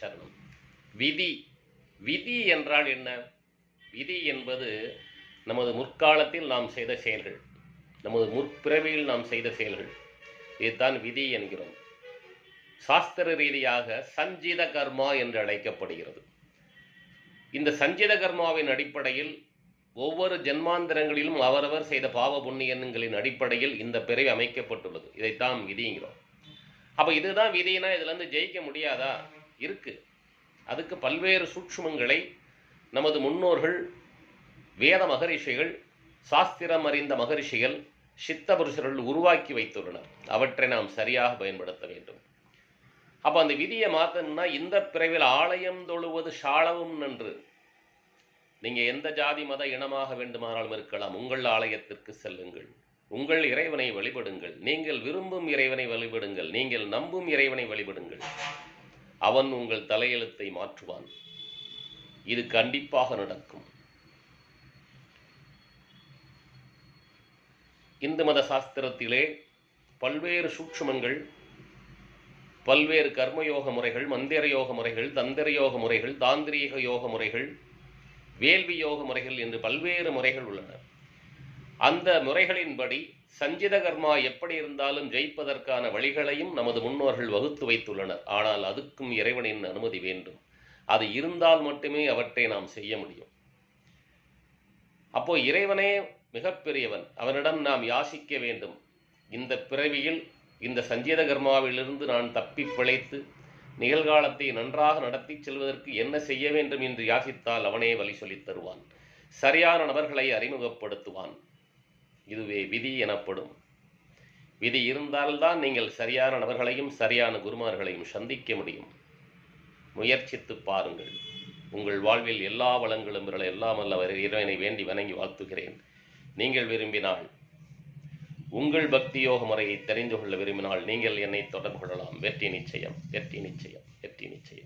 சரணம் விதி விதி என்றால் என்ன? விதி என்பது நமது முற்காலத்தில் நாம் செய்த செயல்கள். நமது முற்பிறவியில் நாம் செய்த செயல்கள். இதுதான் விதி என்கிறோம். சாஸ்திர ரீதியாக சஞ்சித கர்மா என்று அழைக்கப்படுகிறது. இந்த சஞ்சித கர்மாவின் அடிப்படையில் ஒவ்வொரு ஜென்மாந்திரங்களிலும் அவரவர் செய்த பாவ புண்ணியங்களின் அடிப்படையில் இந்த பிறவி அமைக்கப்பட்டுள்ளது. இதைத்தான் விதிங்கிறோம். அப்போ இதுதான் விதினா இதுலேருந்து ஜெயிக்க முடியாதா? இருக்கு. அதுக்கு பல்வேறு சூட்சுமங்களை நமது முன்னோர்கள் வேத மகரிஷிகள் சாஸ்திரம் அறிந்த மகரிஷிகள் சித்த புருஷர்கள் உருவாக்கி வைத்துள்ளனர். அவற்றை நாம் சரியாக பயன்படுத்த வேண்டும். அப்போ அந்த விதியை மாற்றணும்னா இந்த பிறவில் ஆலயம் தொழுவது சாளவும் நன்று. நீங்கள் எந்த ஜாதி மத இனமாக வேண்டுமானாலும் இருக்கலாம். உங்கள் ஆலயத்திற்கு செல்லுங்கள். உங்கள் இறைவனை வழிபடுங்கள். நீங்கள் விரும்பும் இறைவனை வழிபடுங்கள். நீங்கள் நம்பும் இறைவனை வழிபடுங்கள். அவன் உங்கள் தலையெழுத்தை மாற்றுவான். இது கண்டிப்பாக நடக்கும். இந்து மத சாஸ்திரத்திலே பல்வேறு சூட்சுமங்கள் பல்வேறு கர்மயோக முறைகள் மந்திர யோக முறைகள் தந்திர யோக முறைகள் தாந்திரீக யோக முறைகள் வேள்வி யோக முறைகள் என்று பல்வேறு முறைகள் உள்ளன. அந்த முறைகளின்படி சஞ்சித கர்மா எப்படி இருந்தாலும் ஜெயிப்பதற்கான வழிகளையும் நமது முன்னோர்கள் வகுத்து வைத்துள்ளனர். ஆனால் அதுக்கும் இறைவனின் அனுமதி வேண்டும். அது இருந்தால் மட்டுமே அவற்றை நாம் செய்ய முடியும். அப்போ இறைவனே மிகப்பெரியவன். அவனிடம் நாம் யாசிக்க வேண்டும். இந்த பிறவியில் இந்த சஞ்சீத கர்மாவிலிருந்து நான் தப்பி பிழைத்து நிகழ்காலத்தை நன்றாக நடத்தி செல்வதற்கு என்ன செய்ய வேண்டும் என்று யாசித்தால் அவனே வழி சொல்லித் தருவான். சரியான நபர்களை அறிமுகப்படுத்துவான். இதுவே விதி எனப்படும். விதி இருந்தால்தான் நீங்கள் சரியான நபர்களையும் சரியான குருமார்களையும் சந்திக்க முடியும். முயற்சித்து பாருங்கள். உங்கள் வாழ்வில் எல்லா வளங்களும் விரலை எல்லாம் அல்லவர் இறைவனை வேண்டி வணங்கி வாழ்த்துகிறேன். நீங்கள் விரும்பினால் உங்கள் பக்தி யோக முறையை தெரிந்து கொள்ள விரும்பினால் நீங்கள் என்னை தொடர்பு கொள்ளலாம். வெற்றி நிச்சயம் வெற்றி நிச்சயம் வெற்றி நிச்சயம்.